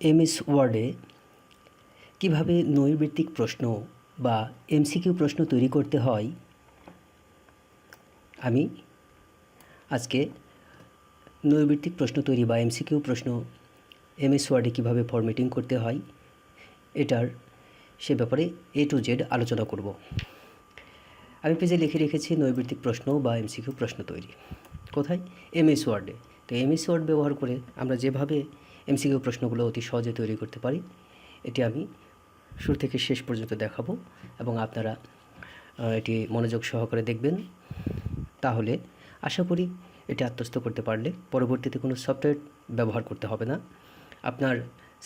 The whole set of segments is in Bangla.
এমএস ওয়ার্ডে কীভাবে নৈর্বৃত্তিক প্রশ্ন বা এমসিকিউ প্রশ্ন তৈরি করতে হয়, আমি আজকে নৈর্বৃত্তিক প্রশ্ন তৈরি বা এমসিকিউ প্রশ্ন এমএস ওয়ার্ডে কীভাবে ফরম্যাটিং করতে হয়, এটার সে ব্যাপারে এ টু জেড আলোচনা করব। আমি পেজে লিখে রেখেছি নৈবৃত্তিক প্রশ্ন বা এমসিকিউ প্রশ্ন তৈরি। কোথায়? এমএস ওয়ার্ডে। তো এমএস ওয়ার্ড ব্যবহার করে আমরা যেভাবে এমসিকিউ প্রশ্নগুলো অতি সহজে তৈরি করতে পারি, এটি আমি শুরু থেকে শেষ পর্যন্ত দেখাবো এবং আপনারা এটি মনোযোগ সহকারে দেখবেন। তাহলে আশা করি এটি আত্মস্থ করতে পারলে পরবর্তীতে কোনো সফটওয়্যার ব্যবহার করতে হবে না। আপনার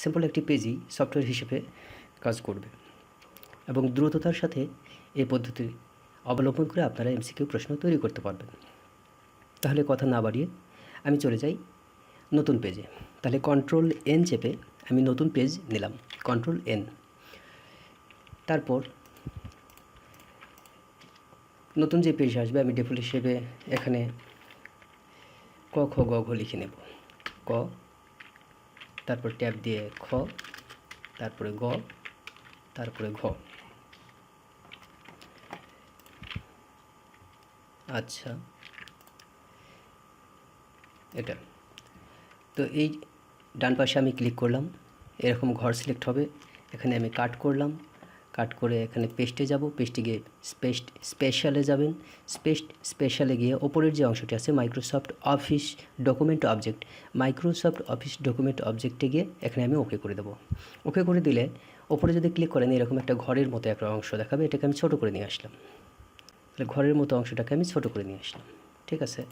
সিম্পল একটি পেজই সফটওয়্যার হিসেবে কাজ করবে এবং দ্রুততার সাথে এই পদ্ধতি অবলম্বন করে আপনারা এমসিকিউ প্রশ্ন তৈরি করতে পারবেন। তাহলে কথা না বাড়িয়ে আমি চলে যাই নতুন পেজে তাহলে কন্ট্রোল এন চেপে আমি নতুন পেজ নিলাম। কন্ট্রোল এন তারপর নতুন যে পেজ আসবে, আমি ডিফল্ট হিসেবে এখানে ক, খ, গ, ঘ লিখে নেব। ক, তারপর ট্যাব দিয়ে খ, তারপরে গ, তারপরে ঘ। আচ্ছা। এটা। তো এই ডান পাশে আমি ক্লিক করলাম। এরকম ঘর সিলেক্ট হবে। এখানে আমি কাট করলাম। কাট করে এখানে পেস্টে যাব। পেস্টে গিয়ে স্পেস্ট স্পেশালে যাবেন। স্পেস্ট স্পেশালে গিয়ে ওপরের যে অংশটি আছে Microsoft Office document object Microsoft Office document অবজেক্টে গিয়ে এখানে আমি ওকে করে দেবো। ওকে করে দিলে ওপরে যদি ক্লিক করেন, এরকম একটা ঘরের মতো একটা অংশ দেখাবে। এটাকে আমি ছোটো করে নিয়ে আসলাম। তাহলে ঘরের মতো অংশটাকে আমি ছোটো করে নিয়ে আসলাম। ঠিক আছে?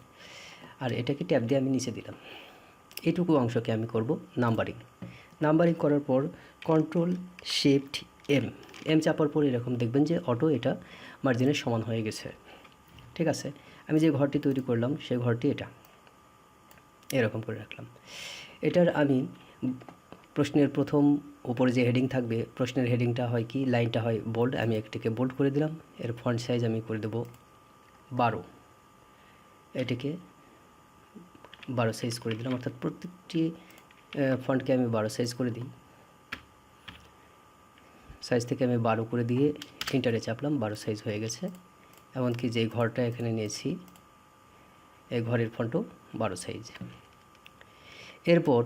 আর এটাকে ট্যাব দিয়ে আমি নিচে দিলাম। এইটুকু অংশকে আমি করব নাম্বারিং। নাম্বারিং করার পর কন্ট্রোল শিফট এম। এম চাপার পর এরকম দেখবেন যে অটো এটা মার্জিনের সমান হয়ে গেছে। ঠিক আছে? আমি যে ঘরটি তৈরি করলাম সেই ঘরটি এটা। এরকম করে রাখলাম। এটার আমি প্রশ্নের প্রথম উপরে যে হেডিং থাকবে, প্রশ্নের হেডিংটা হয় কি? লাইনটা হয় বোল্ড আমি একটিকে বোল্ড করে দিলাম। এর ফন্ট সাইজ আমি করে দেব বারো। এটিকে বারো সাইজ করে দিলাম। অর্থাৎ প্রত্যেকটি ফন্টকে আমি বারো সাইজ করে দিই। সাইজ থেকে আমি বারো করে দিয়ে ইন্টারে চাপলাম। বারো সাইজ হয়ে গেছে। এমনকি যে ঘরটা এখানে নিয়েছি, এই ঘরের ফন্টও বারো সাইজ এরপর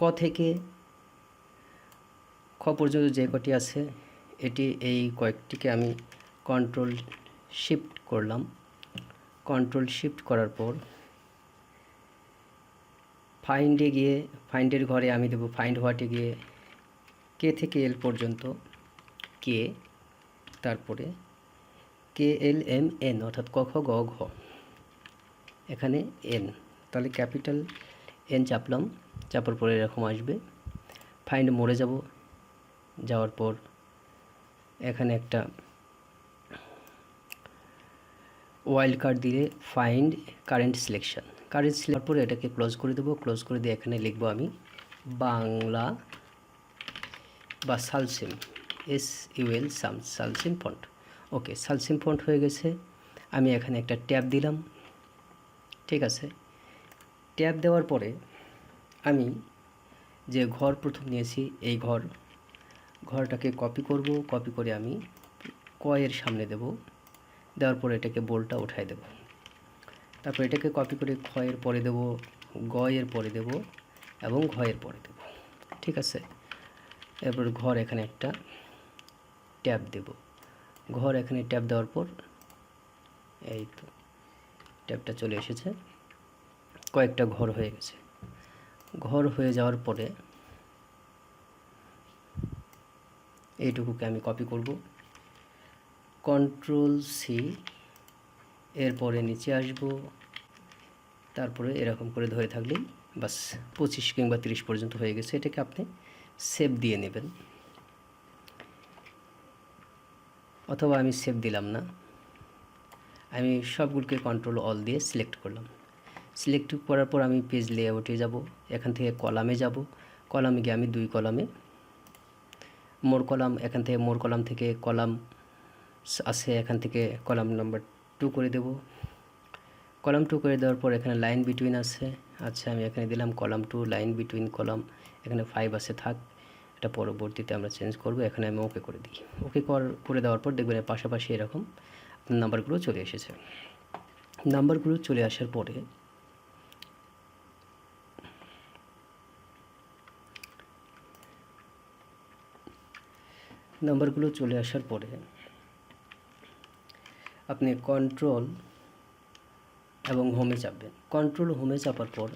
ক থেকে পর্যন্ত যে কটি আছে, এটি এই কয়েকটিকে আমি কন্ট্রোল শিফট করলাম। কন্ট্রোল শিফট করার পর ফাইন্ডে গিয়ে ফাইন্ডের ঘরে আমি দেবো ফাইন্ড হোয়াটে গিয়ে কে থেকে এল পর্যন্ত কে তারপরে কে এল এম এন অর্থাৎ ক খ গ ঘ। এখানে এন তাহলে ক্যাপিটাল এন চাপলাম, চাপার পরে এরকম আসবে। ফাইন্ড মোড়ে যাব যাওয়ার পর এখানে একটা ওয়াইল্ড কার্ড দিলে find current selection current select পরে এটাকে ক্লোজ করে দেবো। ক্লোজ করে দিয়ে এখানে লিখব আমি বাংলা বা সালসিম এস ইউএল সাম সালসিম ফন্ট ওকে সালসিম ফন্ট হয়ে গেছে। আমি এখানে একটা ট্যাব দিলাম। ঠিক আছে। ট্যাব দেওয়ার পরে আমি যে ঘর প্রথম নিয়েছি, এই ঘর ঘরটাকে কপি করব কপি করে আমি কয়ের সামনে দেব, দেওয়ার পরে এটাকে বোলটা উঠাই দেব। তারপর এটাকে কপি করে ক্ষয়ের পরে দেব গয়ের পরে দেব এবং ঘয়ের পরে দেব। ঠিক আছে? এরপর ঘর এখানে একটা ট্যাব দেব। ঘর এখানে ট্যাব দেওয়ার পর এই তো, ট্যাবটা চলে এসেছে। কয়েকটা ঘর হয়ে গেছে। ঘর হয়ে যাওয়ার পরে এইটুকুকে আমি কপি করব। কন্ট্রোল সি এরপরে নিচে আসব। তারপরে এরকম করে ধরে থাকলেই বাস পঁচিশ কিংবা তিরিশ পর্যন্ত হয়ে গেছে। এটাকে আপনি সেভ দিয়ে নেবেন। অথবা আমি সেভ দিলাম না। আমি সবগুলোকে কন্ট্রোল অল দিয়ে সিলেক্ট করলাম। সিলেক্ট করার পর আমি পেজ লেআউটে যাব। এখান থেকে কলামে যাব। কলামে গিয়ে আমি দুই কলামে মোর কলাম, এখান থেকে মোর কলাম থেকে কলাম আছে, এখান থেকে কলাম নাম্বার টু করে দেব। কলাম টু করে দেওয়ার পর এখানে লাইন বিটুইন আছে। আচ্ছা আমি এখানে দিলাম column to line between column. এখানে ফাইভ আছে, থাক। এটা পরবর্তীতে আমরা চেঞ্জ করব। এখানে আমি ওকে করে দিই। ওকে করে দেওয়ার পর দেখবেন পাশাপাশি এরকম নাম্বারগুলো চলে এসেছে। নাম্বারগুলো চলে আসার পরে নাম্বারগুলো চলে আসার পরে আপনি কন্ট্রোল এবং হোমে চাপবেন। কন্ট্রোল হোমে চাপার পর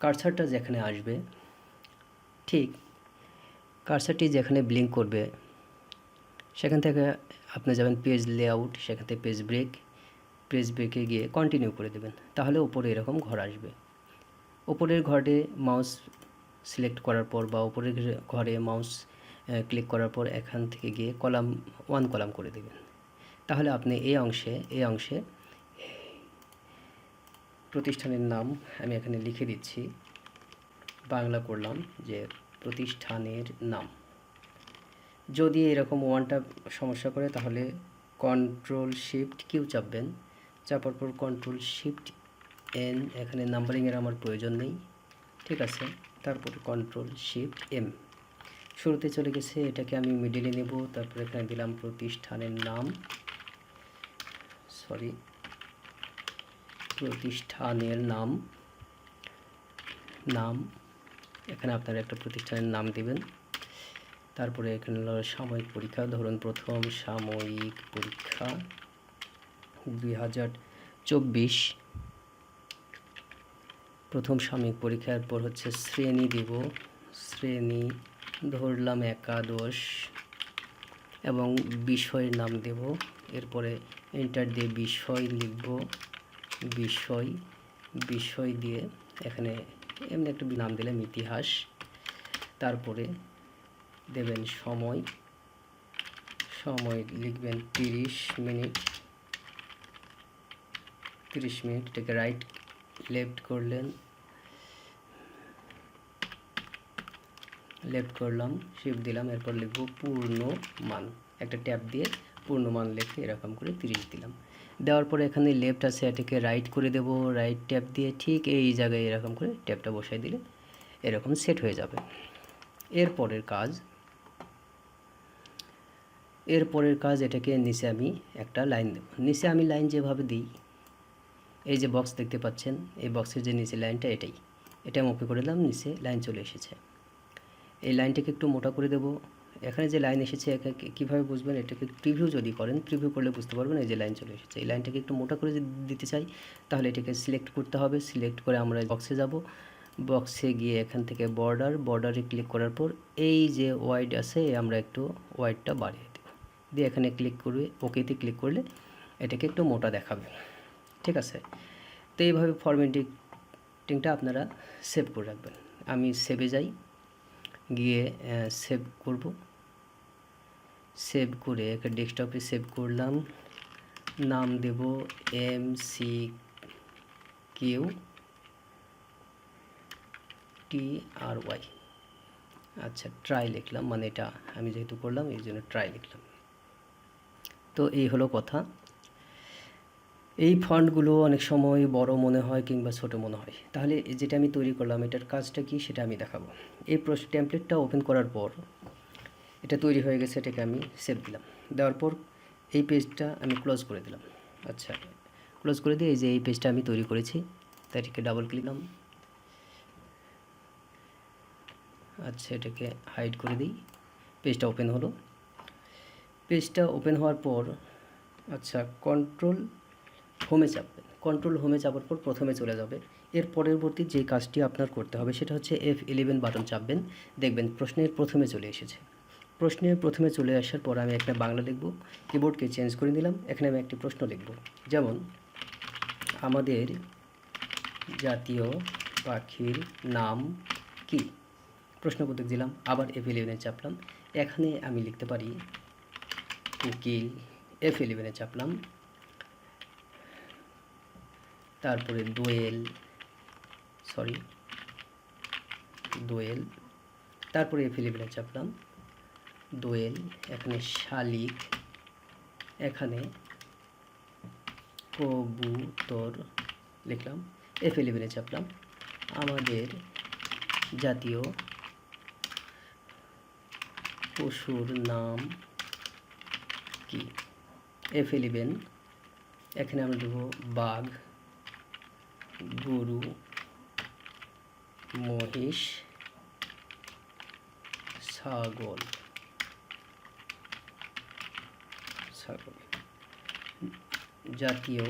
কার্সারটা যেখানে আসবে, ঠিক কার্সারটি যেখানে ব্লিঙ্ক করবে, সেখান থেকে আপনি যাবেন পেজ লেআউট সেখান থেকে পেজ ব্রেক পেজ ব্রেকে গিয়ে কন্টিনিউ করে দেবেন। তাহলে ওপরে এরকম ঘর আসবে। ওপরের ঘরে মাউস সিলেক্ট করার পর বা ওপরের ঘরে মাউস ক্লিক করার পর এখান থেকে গিয়ে কলাম ওয়ান কলাম করে দেবেন। তাহলে আপনি এই অংশে এই অংশে প্রতিষ্ঠানের নাম আমি এখানে লিখে দিচ্ছি। বাংলা করলাম যে প্রতিষ্ঠানের নাম। যদি এরকম ওয়ানটা সমস্যা করে তাহলে কন্ট্রোল শিফট কিউ চাপবেন? চাপার পর কন্ট্রোল শিফট এন এখানে নাম্বারিংয়ের আমার প্রয়োজন নেই। ঠিক আছে? তারপর কন্ট্রোল শিফট এম শুরুতে চলে গেছে, এটাকে আমি মিডিলে নেব, তারপরে এখানে দিলাম প্রতিষ্ঠানের নাম। সরি প্রতিষ্ঠানের নাম। নাম। এখানে আপনারা একটা প্রতিষ্ঠানের নাম দেবেন। তারপরে এখানে সাময়িক পরীক্ষা। ধরুন প্রথম সাময়িক পরীক্ষা দুই হাজার চব্বিশ। প্রথম সাময়িক পরীক্ষার পর হচ্ছে শ্রেণি দেব। শ্রেণি ধরলাম একাদশ এবং বিষয়ের নাম দেব। এরপরে এন্টার দিয়ে বিষয় লিখব। বিষয় বিষয় দিয়ে এখানে এমনি একটু নাম দিলাম, ইতিহাস। তারপরে দেবেন সময়। সময় লিখবেন তিরিশ মিনিট। তিরিশ মিনিট এটাকে রাইট লেফট করলেন। লেফট করলাম শিফট দিলাম, এরপর লিখব পূর্ণ মান একটা ট্যাপ দিয়ে পূর্ণ মান লিখে এরকম করে তিরিশ দিলাম। দেওয়ার পরে এখানে লেফট আছে, এটাকে রাইট করে দেব। রাইট ট্যাপ দিয়ে ঠিক এই জায়গায় এরকম করে ট্যাপটা বসাই দিলে এরকম সেট হয়ে যাবে। এরপরের কাজ এরপরের কাজ এটাকে নিচে আমি একটা লাইন দেব। নিচে আমি লাইন যেভাবে দিই, এই যে বক্স দেখতে পাচ্ছেন, এই বক্সের যে নিচে লাইনটা এটাই। এটা আমি ওকে করে দিলাম, নিচে লাইন চলে এসেছে। এই লাইনটাকে একটু মোটা করে দেব। এখানে যে লাইন এসেছে কীভাবে বুঝবেন? এটাকে প্রিভিউ যদি করেন প্রিভিউ করলে বুঝতে পারবেন এই যে লাইন চলে এসেছে। এই লাইনটাকে একটু মোটা করে দিতে চাই, তাহলে এটাকে সিলেক্ট করতে হবে। সিলেক্ট করে আমরা বক্সে যাব। বক্সে গিয়ে এখান থেকে বর্ডার বর্ডারে ক্লিক করার পর এই যে ওয়াইড আছে আমরা একটু ওয়াইডটা বাড়িয়ে দেব। দিয়ে এখানে ক্লিক করবে ওকেতে ক্লিক করলে এটাকে একটু মোটা দেখাবে। ঠিক আছে? তো এইভাবে ফরম্যাটিংটা আপনারা সেভ করে রাখবেন। আমি সেভে যাই। গিয়ে সেভ করব। সেভ করে একটা ডেস্কটপে সেভ করলাম। নাম দেব M C Q T R Y আচ্ছা ট্রাই লিখলাম মানে এটা আমি যেহেতু করলাম, এই জন্য ট্রাই লিখলাম। তো এই হলো কথা। এই ফন্টগুলো অনেক সময় বড় মনে হয় কিংবা ছোট মনে হয়। তাহলে যেটা আমি তৈরি করলাম, এটার কাজটা কি সেটা আমি দেখাবো। এই টেমপ্লেটটা ওপেন করার পর এটা তৈরি হয়ে গেছে, এটাকে আমি সেভ দিলাম। দেওয়ার পর এই পেজটা আমি ক্লোজ করে দিলাম। আচ্ছা ক্লোজ করে দিয়ে এই যে এই পেজটা আমি তৈরি করেছি তাই এটাকে ডাবল ক্লিকলাম আচ্ছা এটাকে হাইড করে দিই। পেজটা ওপেন হলো। পেজটা ওপেন হওয়ার পর আচ্ছা কন্ট্রোল হোমে চাপবেন কন্ট্রোল হোমে চাপার পর প্রথমে চলে যাবে। এর পরবর্তী যে কাজটি আপনার করতে হবে সেটা হচ্ছে এফ ইলেভেন বাটন চাপবেন। দেখবেন প্রশ্নের প্রথমে চলে এসেছে। প্রশ্নের প্রথমে চলে আসার পর আমি একটা বাংলা লিখব কিবোর্ডকে চেঞ্জ করে নিলাম, এখানে আমি একটি প্রশ্ন লিখব। যেমন, আমাদের জাতীয় পাখির নাম কি? প্রশ্ন প্রশ্নবোধক দিলাম, আবার এফ ইলেভেনে চাপলাম। এখানে আমি লিখতে পারি উকিল এফ ইলেভেনে চাপলাম। তারপরে দোয়েল সরি দোয়েল, তারপরে এফ ইলেভেনে চাপলাম। দোয়েল, এখানে শালিক, এখানে কবুতর লিখলাম এফ ইলেভেনে চাপলাম। আমাদের জাতীয় পশুর নাম কি? এফ ইলেভেন এখানে আমরা দেবো বাঘ। গরু মহিষ ছাগল। ছাগল। জাতীয়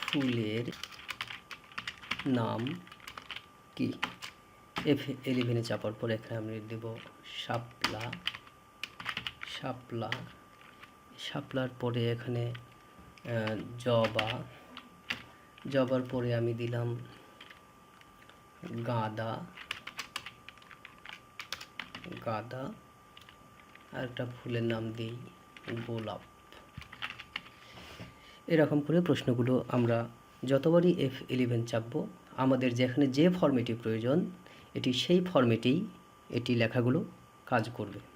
ফুলের নাম কি? এফ এলিভেনে চাপার পর এখানে আমি দেব শাপলা। শাপলা। শাপলার পরে এখানে জবা। জবার পরে আমি দিলাম গাঁদা। গাঁদা। আর একটা ফুলের নাম দিই গোলাপ। এরকম করে প্রশ্নগুলো আমরা যতবারই এফ ইলেভেন চাপবো, আমাদের যেখানে যে ফর্মেটি প্রয়োজন, এটি সেই ফর্মেটেই এটি লেখাগুলো কাজ করবে।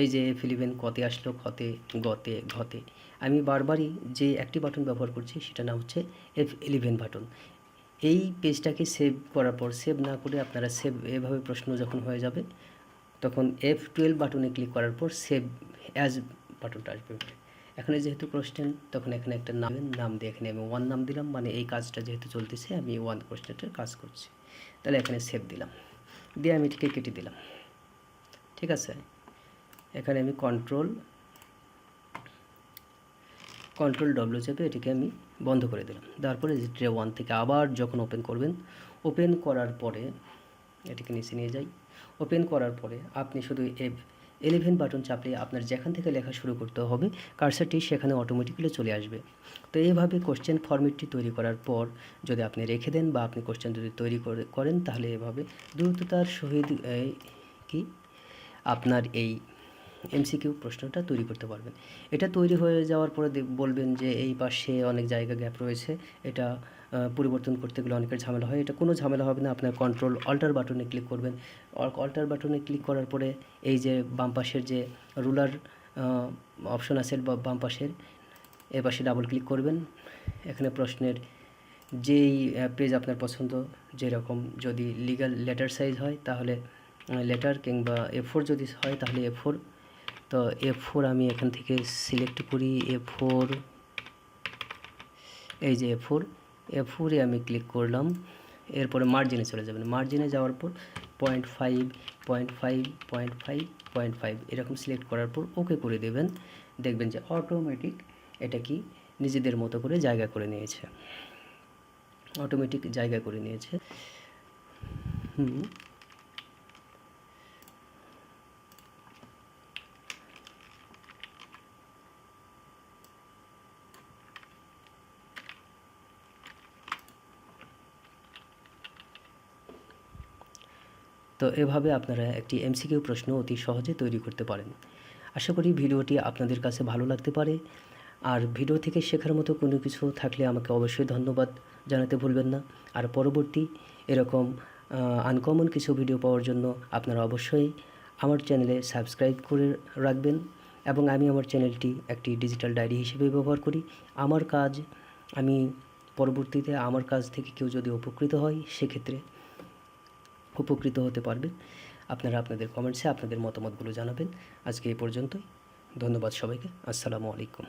এই যে এফ ইলেভেন কতে আসলো খতে গতে, ঘতে। আমি বারবারই যে একটি বাটন ব্যবহার করছি সেটা নাম হচ্ছে এফ ইলেভেন বাটন। এই পেজটাকে সেভ করার পর, সেভ না করে আপনারা সেভ এভাবে প্রশ্ন যখন হয়ে যাবে, তখন এফ টুয়েলভ বাটনে ক্লিক করার পর সেভ অ্যাজ বাটনটা আসবে। এখানে যেহেতু কোশ্চেন, তখন এখানে একটা নাম নাম দিয়ে এখানে আমি ওয়ান নাম দিলাম মানে এই কাজটা যেহেতু চলতেছে, আমি ওয়ান কোশ্চেনটার কাজ করছি। তাহলে এখানে সেভ দিলাম। দিয়ে আমি এটিকে কেটে দিলাম। ঠিক আছে? এখানে আমি কন্ট্রোল কন্ট্রোল ডব্লিউ চেপে এটিকে আমি বন্ধ করে দিলাম। তারপরে ট্রে ওয়ান থেকে আবার যখন ওপেন করবেন ওপেন করার পরে এটিকে নিচে নিয়ে যাই। ওপেন করার পরে আপনি শুধু এফ এলেভেন বাটন চাপলে আপনার যেখান থেকে লেখা শুরু করতে হবে কার্সারটি সেখানে অটোমেটিক্যালি চলে আসবে। তো এইভাবে কোশ্চেন ফরম্যাটটি তৈরি করার পর যদি আপনি রেখে দেন বা আপনি কোশ্চেন যদি তৈরি করে করেন, তাহলে এভাবে দ্রুততার সহিত কি? আপনার এই এমসিকিউ প্রশ্নটা তৈরি করতে পারবেন এটা তৈরি হয়ে যাওয়ার পরে বলবেন যে এই পাশে অনেক জায়গা গ্যাপ রয়েছে। এটা পরিবর্তন করতে গেলে অনেকের ঝামেলা হয়। এটা কোনো ঝামেলা হবে না। আপনার কন্ট্রোল অল্টার বাটনে ক্লিক করবেন। অল্টার বাটনে ক্লিক করার পরে এই যে বাম পাশের যে রুলার অপশন আছে বা বাম পাশের, এ পাশে ডাবল ক্লিক করবেন। এখানে প্রশ্নের যেই পেজ আপনার পছন্দ, যেরকম যদি লিগ্যাল লেটার সাইজ হয়, তাহলে লেটার কিংবা এ ফোর যদি হয়, তাহলে এ ফোর তো এ ফোর আমি এখান থেকে সিলেক্ট করি এ ফোর এই যে এ ফোর এ ফোরে আমি ক্লিক করলাম, এরপরে মার্জিনে চলে যাবেন। মার্জিনে যাওয়ার পর point five point five point five point five এরকম সিলেক্ট করার পর ওকে করে দেবেন। দেখবেন যে অটোমেটিক এটা কি নিজেদের মতো করে জায়গা করে নিয়েছে। অটোমেটিক জায়গা করে নিয়েছে। হুম। তো এভাবে আপনারা একটি এমসিকিউ প্রশ্ন অতি সহজে তৈরি করতে পারেন। আশা করি ভিডিওটি আপনাদের কাছে ভালো লাগতে পারে। আর ভিডিও থেকে শেখার মতো কোনো কিছু থাকলে আমাকে অবশ্যই ধন্যবাদ জানাতে ভুলবেন না। আর পরবর্তী এরকম আনকমন কিছু ভিডিও পাওয়ার জন্য আপনারা অবশ্যই আমার চ্যানেলে সাবস্ক্রাইব করে রাখবেন এবং আমি আমার চ্যানেলটি একটি ডিজিটাল ডায়েরি হিসেবে ব্যবহার করি। আমার কাজ, আমি পরবর্তীতে আমার কাজ থেকে কেউ যদি উপকৃত হয়, সেক্ষেত্রে উপকৃত হতে পারবেন। আপনারা আপনাদের কমেন্টসে আপনাদের মতামতগুলো জানাবেন। আজকে এ পর্যন্তই। ধন্যবাদ সবাইকে। আসসালামু আলাইকুম।